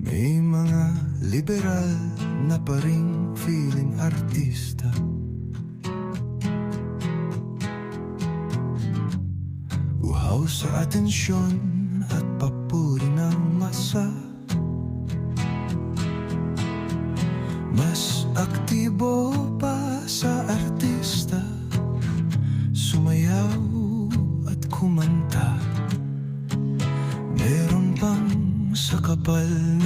May mga liberal na paring feeling artista. Uhaw sa atensyon at papuri ng masa. Mas aktibo pa sa artista. Sumayaw at kumanta. Meron pang sa kapal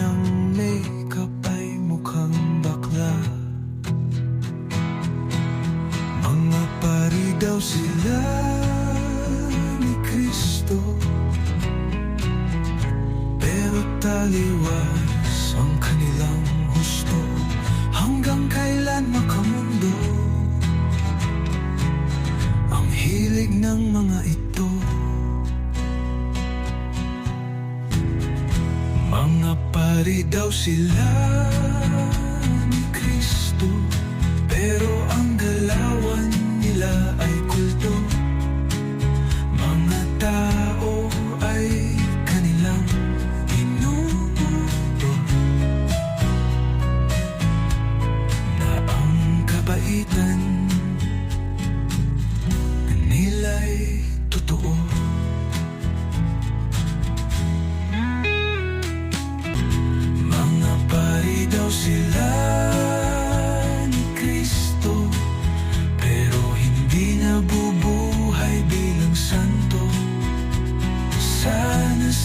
taliwas ang kanilang husto Hanggang kailan makamundo Ang hilig ng mga ito Mga pari daw sila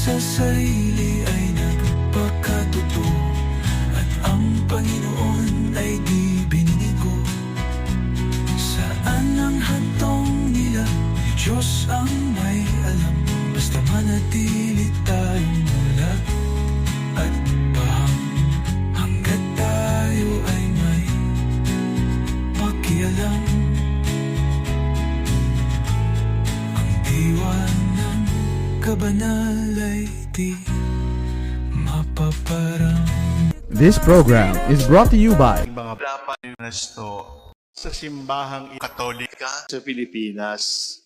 在水里。This program is brought to you by mga dapat Ernesto sa simbahang katolika sa Pilipinas.